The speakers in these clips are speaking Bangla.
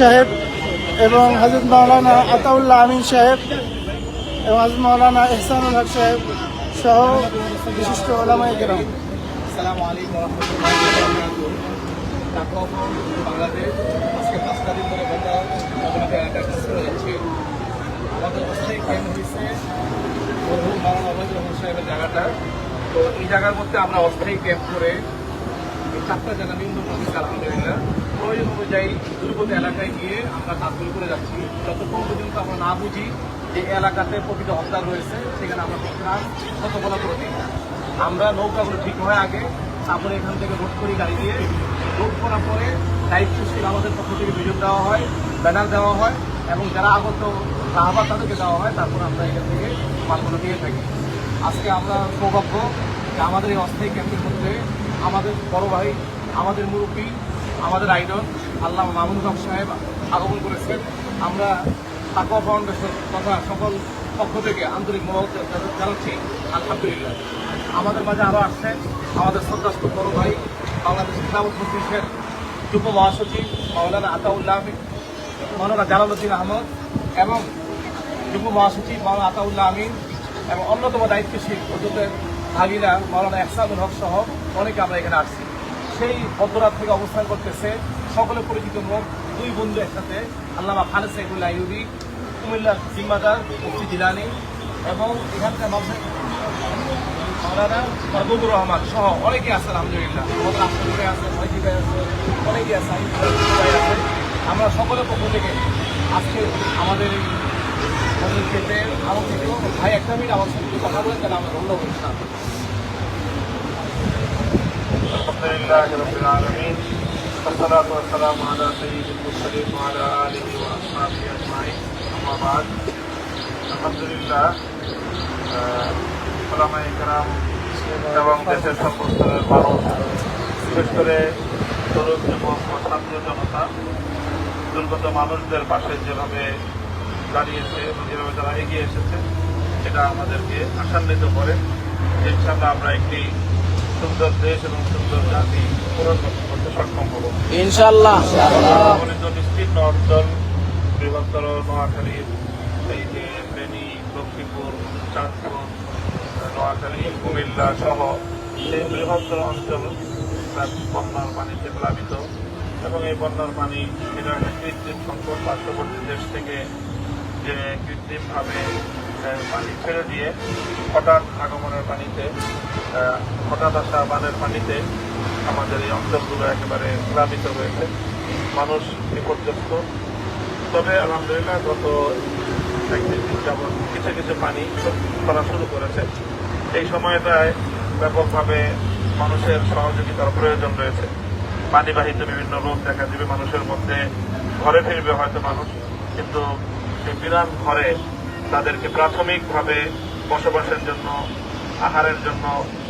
সাহেব এবং হজরত মাওলানা আতাউল্লাহ আমিন সাহেব এবং হজরত মাওলানা এহসানুল হক সাহেব সহ বিশিষ্ট ওলামাই গ্রাম সাহেবের জায়গাটা। তো এই জায়গার মধ্যে আমরা অস্থায়ী ক্যাম্প করে চারটা জায়গা করতেছি আলহামদুলিল্লাহ। প্রয়োজন অনুযায়ী দুর্গত এলাকায় গিয়ে আমরা কাজগুলো করে যাচ্ছি যতক্ষণ পর্যন্ত আমরা না বুঝি যে এলাকাতে প্রকৃত হত্যা রয়েছে, সেখানে আমরা প্রতিরাম কত করে দিই। আমরা নৌকাগুলো ঠিক হয় আগে তারপরে এখান থেকে রোড করি গাড়ি দিয়ে রোড করার পরে দায়িত্বশীল আমাদের পক্ষ থেকে বিজয় দেওয়া হয়, ব্যানার দেওয়া হয় এবং যারা আগত রাহবার তাদেরকে দেওয়া হয়, তারপর আমরা এখান থেকে মালগুলো দিয়ে থাকি আজকে আমরা সৌভাগ্য যে আমাদের এই অস্থায়ী ক্যাম্পের মধ্যে আমাদের বড় ভাই, আমাদের মুরব্বী আমাদের আইডল আল্লাহ মামুনুল হক সাহেব আগমন করেছেন। আমরা তাকওয়া ফাউন্ডেশন তথা সকল পক্ষ থেকে আন্তরিক মনোভাব জানাচ্ছি আলহামদুলিল্লাহ। আমাদের মাঝে আরও আসছেন আমাদের শ্রদ্ধাস্ত বড় ভাই বাংলাদেশ খেলাফত যুব মহাসচিব মাওলানা আতাউল্লাহ আমিন, মাওলানা জালালুদ্দিন আহমদ এবং যুব মহাসচিব মাওলানা আতাউল্লাহ আমিন এবং অন্যতম দায়িত্বশীল হুজুরের ভাগিরা মাওলানা এহসানুল হক সহ অনেকে আমরা এখানে আসছি। সেই মধ্যরাত থেকে অবস্থান করতেছে। সকলে পরিচিত মুখ দুই বন্ধু একসাথে। আল্লামা খালেদ সাইদুল্লাহ আইয়ুবি, কুমিল্লার জিম্মাদার মুফতি জিলানি এবং এখানকার মানুষের মাওলানা রহমান সহ অনেকে আছে আলহামদুলিল্লাহ। আছে ভাই আছে অনেকে আছে আছে। আমরা সকলের পক্ষ থেকে আজকে আমাদের এই ক্ষেত্রে আমন্ত্রিত ভাই, একটা মিনিট আমার সঙ্গে কথা বলেন, তাহলে আমরা ধন্যবাদ الحمد لله رب العالمين والصلاة والسلام على سيد المرسلين وعلى آله وأصحابه أجمعين أما بعد الحمد لله ওলামাই কেরাম এবং দেশের সর্বস্তরের মানুষ বিশেষ করে তরুণ যুবক ও ছাত্র জনতা দুর্গত মানুষদের পাশে যেভাবে দাঁড়িয়েছে এবং যেভাবে তারা এগিয়ে এসেছে এটা আমাদেরকে আশান্বিত করে যে ইনশাল্লাহ আমরা একটি সুন্দর দেশ এবং সুন্দর জাতি পুনর্গঠন করতে সক্ষম হব। ইনশাল্লাহ মনোনীত বিস্তীর্ণ অঞ্চল বৃহত্তর নোয়াখালীর এই যে ফেনী লক্ষ্মীপুর চাঁদপুর নোয়াখালী কুমিল্লা সহ এই বৃহত্তর অঞ্চল তার বন্যার পানিতে প্লাবিত এবং এই বন্যার পানি এটা কৃত্রিম সংকট পার্শ্ববর্তী দেশ থেকে যে কৃত্রিমভাবে পানি ছেড়ে দিয়ে হঠাৎ আগমনের পানিতে হঠাৎ আসা বানের পানিতে আমাদের এই অঞ্চলগুলো একেবারে প্লাবিত হয়েছে। মানুষ বিপর্যস্ত। তবে আলহামদুলিল্লাহ গত একদিন যাবৎ কিছু কিছু পানি করা শুরু করেছে, এই সময়টায় ব্যাপকভাবে মানুষের সহযোগিতার প্রয়োজন রয়েছে। পানিবাহিত বিভিন্ন রোগ দেখা দেবে, মানুষের মধ্যে ঘরে ফিরবে হয়তো মানুষ, কিন্তু সেই বিরান ঘরে তাদেরকে প্রাথমিকভাবে বসবাসের জন্য, আহারের জন্য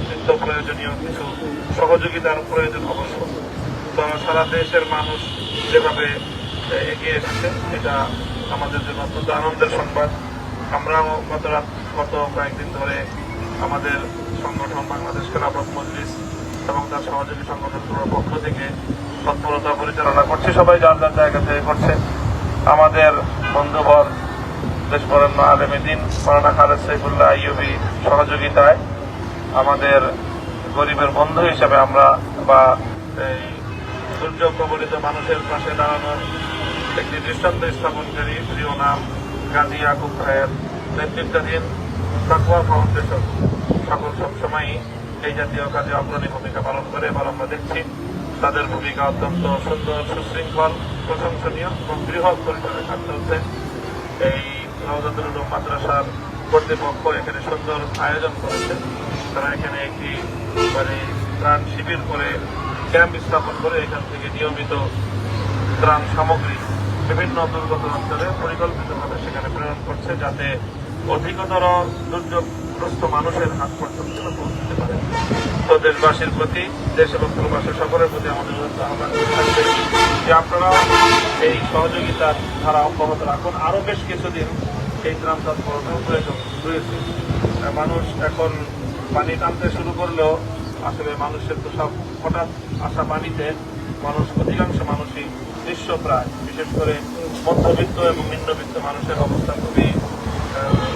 নিত্য প্রয়োজনীয় কিছু সহযোগিতার প্রয়োজন অবশ্য। তো সারা দেশের মানুষ যেভাবে এগিয়ে এসেছে, এটা আমাদের জন্য অত্যন্ত আনন্দের সংবাদ। আমরাও গত রাত, গত কয়েকদিন ধরে আমাদের সংগঠন বাংলাদেশ খেলাফত মজলিস এবং তার সহযোগী সংগঠনগুলোর পক্ষ থেকে তৎপরতা পরিচালনা করছে। সবাই যার যার জায়গা থেকে করছে। আমাদের বন্ধুবর দেশ বরেণ্য আলেমী মরানা খালেদ সাইফুল্লাহ আইয়ুবি সহযোগিতায় আমাদের গরিবের বন্ধু হিসেবে আমরা বা এই দুর্যোগ কবলিত মানুষের পাশে দাঁড়ানোর একটি দৃষ্টান্ত স্থাপনকারী প্রিয় নাম গাজী ইয়াকুব ভাইয়ের নেতৃত্বাধীন তাকুয়া ফাউন্ডেশন। সকল সবসময়ই এই জাতীয় কাজে অগ্রণী ভূমিকা পালন করে এবার আমরা দেখছি তাদের ভূমিকা অত্যন্ত সুন্দর, সুশৃঙ্খল, প্রশংসনীয় এবং বৃহৎ পরিসরে কাজ চলছে। এই নওজাতুল মাদ্রাসার কর্তৃপক্ষ এখানে সুন্দর আয়োজন করেছে। তারা এখানে একটি মানে ত্রাণ শিবির করে, ক্যাম্প স্থাপন করে এখান থেকে নিয়মিত ত্রাণ সামগ্রী বিভিন্ন দুর্গত অঞ্চলে পরিকল্পিতভাবে সেখানে প্রেরণ করছে যাতে অধিকতর দুর্যোগগ্রস্ত মানুষের হাত পর্যন্ত পৌঁছতে পারে। দেশবাসীর প্রতি দেশ এবং প্রবাসী সকলের প্রতি আমাদের আহ্বান থাকবে। যে আপনারা এই সহযোগিতার ধারা অব্যাহত রাখুন। আরও বেশ কিছুদিন এই ত্রাণ তৎপরতার প্রয়োজন রয়েছে। মানুষ এখন পানি টানতে শুরু করলেও আসলে মানুষের তো সব হঠাৎ আসা পানিতে মানুষ, অধিকাংশ মানুষই অদৃশ্য প্রায়। বিশেষ করে মধ্যবিত্ত এবং নিম্নবিত্ত মানুষের অবস্থা খুবই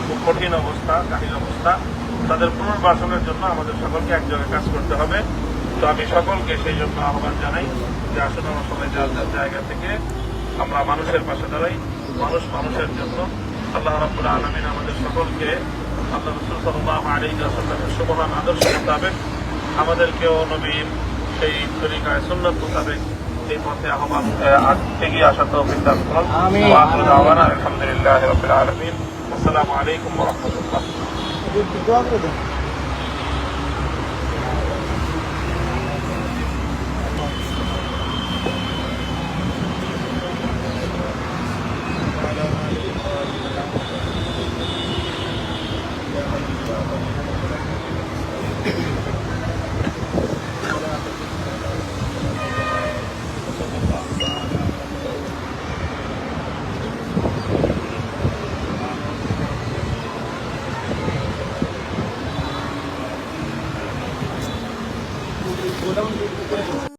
খুব কঠিন অবস্থা কাঠিন অবস্থা। তাদের পুনর্বাসনের জন্য আমাদের সকলকে একযোগে কাজ করতে হবে। তো আমি সকলকে সেই জন্য আহ্বান জানাই যে আসলে আমরা সবাই যার যার জায়গা থেকে আমরা মানুষের পাশে দাঁড়াই মানুষ মানুষের জন্য। আল্লাহ রাব্বুল আলমিন আমাদের সকলকে আল্লাহ রসুল সাল্লাহ আলী আসাল্লামের সুমহান আদর্শ মোতাবেক আমাদেরকেও নবীর সেই তরিকায় সুন্নত মোতাবেক এই পথে আহ্বান এগিয়ে আসা তো দাওয়ানা আলহামদুলিল্লাহি রাব্বিল আলামিন। আসসালামু আলাইকুম ওয়া রাহমাতুল্লাহ দোয়া করে দেন